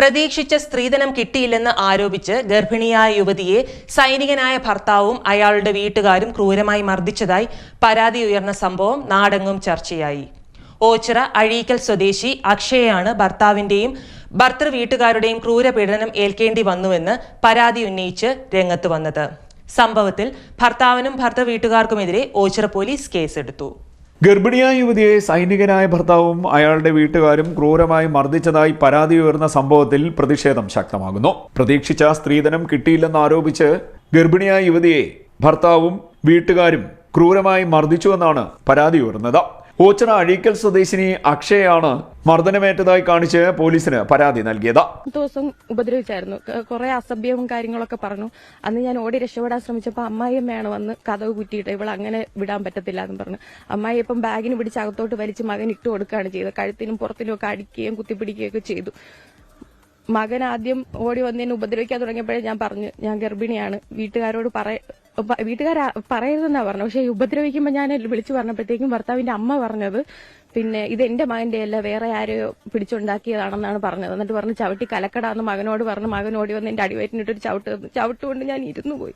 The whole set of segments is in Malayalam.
പ്രതീക്ഷിച്ച സ്ത്രീധനം കിട്ടിയില്ലെന്ന് ആരോപിച്ച് ഗർഭിണിയായ യുവതിയെ സൈനികനായ ഭർത്താവും അയാളുടെ വീട്ടുകാരും ക്രൂരമായി മർദ്ദിച്ചതായി പരാതി ഉയർന്ന സംഭവം നാടെങ്ങും ചർച്ചയായി. ഓച്ചിറ അഴീക്കൽ സ്വദേശി അക്ഷയയാണ് ഭർത്താവിന്റെയും ഭർത്തൃ വീട്ടുകാരുടെയും ക്രൂരപീഡനം ഏൽക്കേണ്ടി വന്നുവെന്ന് പരാതി ഉന്നയിച്ച് രംഗത്ത് വന്നത്. സംഭവത്തിൽ ഭർത്താവിനും ഭർത്തൃ വീട്ടുകാർക്കുമെതിരെ ഓച്ചിറ പോലീസ് കേസെടുത്തു. ഗർഭിണിയായ യുവതിയെ സൈനികനായ ഭർത്താവും അയാളുടെ വീട്ടുകാരും ക്രൂരമായി മർദ്ദിച്ചതായി പരാതി ഉയർന്ന സംഭവത്തിൽ പ്രതിഷേധം ശക്തമാകുന്നു. പ്രതീക്ഷിച്ച സ്ത്രീധനം കിട്ടിയില്ലെന്ന് ആരോപിച്ച് ഗർഭിണിയായ യുവതിയെ ഭർത്താവും വീട്ടുകാരും ക്രൂരമായി മർദ്ദിച്ചുവെന്നാണ് പരാതി ഉയർന്നത്. ഓച്ചിറ അഴീക്കൽ സ്വദേശിനി അക്ഷയാണ് മർദ്ദനമേറ്റതായി കാണിച്ച് പോലീസിന് പരാതി നൽകിയത്. ദിവസം ഉപദ്രവിച്ചായിരുന്നു. കുറെ അസഭ്യവും കാര്യങ്ങളൊക്കെ പറഞ്ഞു. അന്ന് ഞാൻ ഓടി രക്ഷപ്പെടാൻ ശ്രമിച്ചപ്പോൾ അമ്മായിയമ്മയാണ് വന്ന് കഥവ് കുറ്റിയിട്ട് ഇവൾ അങ്ങനെ വിടാൻ പറ്റത്തില്ല എന്ന് പറഞ്ഞു. അമ്മായി ഇപ്പം ബാഗിന് പിടിച്ച് അകത്തോട്ട് വലിച്ച് മകൻ ഇട്ട് കൊടുക്കുകയാണ് ചെയ്തത്. കഴുത്തിനും പുറത്തിനും ഒക്കെ അടിക്കുകയും കുത്തിപ്പിടിക്കുകയും ഒക്കെ ചെയ്തു. മകൻ ആദ്യം ഓടി വന്നതിന് ഉപദ്രവിക്കാൻ തുടങ്ങിയപ്പോഴേ ഞാൻ പറഞ്ഞു ഞാൻ ഗർഭിണിയാണ്. വീട്ടുകാരോട് പറയ പ- വീട്ടുകാർ പറയരുതെന്നാ പറഞ്ഞു പക്ഷെ ഉപദ്രവിക്കുമ്പോൾ ഞാൻ വിളിച്ചു പറഞ്ഞപ്പോഴത്തേക്കും ഭർത്താവിന്റെ അമ്മ പറഞ്ഞത് പിന്നെ ഇത് എന്റെ മകന്റെ അല്ല വേറെ ആരെയോ പിടിച്ചുണ്ടാക്കിയതാണെന്നാണ് പറഞ്ഞത്. എന്നിട്ട് പറഞ്ഞ് ചവിട്ടി കലക്കടാന്ന് മകനോട് പറഞ്ഞു. മകൻ ഓടി വന്ന് എന്റെ അടിവയറ്റിനിട്ടൊരു ചവിട്ട് ചവിട്ടുകൊണ്ട് ചവിട്ട് കൊണ്ട് ഞാൻ ഇരുന്നു പോയി.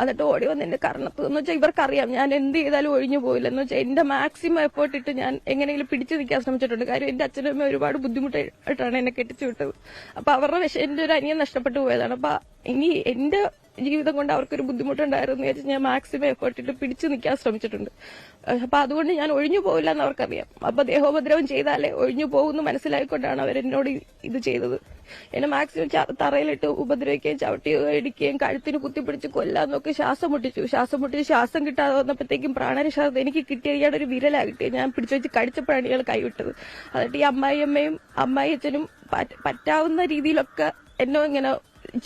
എന്നിട്ട് ഓടി വന്ന് എന്റെ കർണത്ത് എന്ന് വെച്ചാൽ ഇവർക്കറിയാം ഞാൻ എന്ത് ചെയ്താലും ഒഴിഞ്ഞു പോയില്ല എന്ന് വെച്ചാൽ എന്റെ മാക്സിമം എഫേർട്ട് ഇട്ട് ഞാൻ എങ്ങനെയെങ്കിലും പിടിച്ചു നിൽക്കാൻ ശ്രമിച്ചിട്ടുണ്ട്. കാര്യം എന്റെ അച്ഛനും ഒരുപാട് ബുദ്ധിമുട്ടായിട്ടാണ് എന്നെ കെട്ടിച്ചു വിട്ടത്. അപ്പൊ അവരുടെ വിഷ എന്റെ ഒരു അനിയൻ നഷ്ടപ്പെട്ടു പോയതാണ്. അപ്പൊ ഇനി എന്റെ ജീവിതം കൊണ്ട് അവർക്കൊരു ബുദ്ധിമുട്ടുണ്ടായിരുന്നു വെച്ചാൽ ഞാൻ മാക്സിമം എഫേർട്ട് ഇട്ട് പിടിച്ചു നിൽക്കാൻ ശ്രമിച്ചിട്ടുണ്ട്. അപ്പൊ അതുകൊണ്ട് ഞാൻ ഒഴിഞ്ഞു പോവില്ല എന്ന് അവർക്കറിയാം. അപ്പൊ ദേഹോപദ്രവം ചെയ്താലേ ഒഴിഞ്ഞു പോകുന്നു മനസ്സിലായിക്കൊണ്ടാണ് അവരെന്നോട് ഇത് ചെയ്തത്. എന്നെ മാക്സിമം തറയിലിട്ട് ഉപദ്രവിക്കുകയും ചവിട്ടി ഇടിക്കുകയും കഴുത്തിന് കുത്തിപ്പിടിച്ച് കൊല്ലാന്നൊക്കെ ശ്വാസം മുട്ടിച്ചു. ശ്വാസം മുട്ടിച്ച് ശ്വാസം കിട്ടാതെ വന്നപ്പോഴത്തേക്കും പ്രാണരക്ഷാർത്ഥം എനിക്ക് കിട്ടിയ ഒരു വിരലാ കിട്ടിയത്. ഞാൻ പിടിച്ചു വെച്ച് കടിച്ചപ്പോഴാണ് ഇയാൾ കൈവിട്ടത്. എന്നിട്ട് ഈ അമ്മായിയമ്മയും അമ്മായി അച്ഛനും പറ്റാവുന്ന രീതിയിലൊക്കെ എന്നോ ഇങ്ങനെ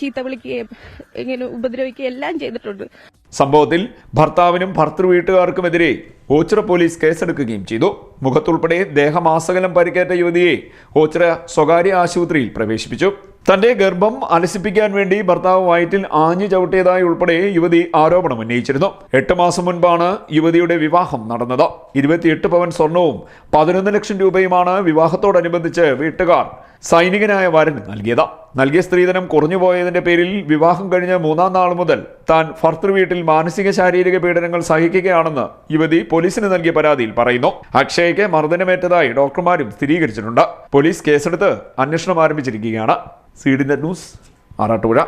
ചീത്ത വിളിക്കുകയും ഇങ്ങനെ ഉപദ്രവിക്കുകയും എല്ലാം ചെയ്തിട്ടുണ്ട്. സംഭവത്തിൽ ഭർത്താവിനും ഭർത്തൃ വീട്ടുകാർക്കുമെതിരെ ഓച്ചിറ പോലീസ് കേസെടുക്കുകയും ചെയ്തു. മുഖത്തുൾപ്പെടെ ദേഹമാസകലം പരിക്കേറ്റ യുവതിയെ ഓച്ചിറ സ്വകാര്യ ആശുപത്രിയിൽ പ്രവേശിപ്പിച്ചു. തന്റെ ഗർഭം അലസിപ്പിക്കാൻ വേണ്ടി ഭർത്താവ് വയറ്റിൽ ആഞ്ഞു ചവിട്ടിയതായി ഉൾപ്പെടെ യുവതി ആരോപണം ഉന്നയിച്ചിരുന്നു. എട്ട് മാസം മുൻപാണ് യുവതിയുടെ വിവാഹം നടന്നത്. ഇരുപത്തിയെട്ട് പവൻ സ്വർണവും പതിനൊന്ന് ലക്ഷം രൂപയുമാണ് വിവാഹത്തോടനുബന്ധിച്ച് വീട്ടുകാർ സൈനികനായ വരന് നൽകിയത്. നൽകിയ സ്ത്രീധനം കുറഞ്ഞുപോയതിന്റെ പേരിൽ വിവാഹം കഴിഞ്ഞ മൂന്നാം നാൾ മുതൽ താൻ ഭർത്തൃ വീട്ടിൽ മാനസിക ശാരീരിക പീഡനങ്ങൾ സഹിക്കുകയാണെന്ന് യുവതി പോലീസിന് നൽകിയ പരാതിയിൽ പറയുന്നു. അക്ഷയ്ക്ക് മർദ്ദനമേറ്റതായി ഡോക്ടർമാരും സ്ഥിരീകരിച്ചിട്ടുണ്ട്. പോലീസ് കേസെടുത്ത് അന്വേഷണം ആരംഭിച്ചിരിക്കുകയാണ്. സീഡിന്റെ ന്യൂസ് ആറാട്ടുപുഴ.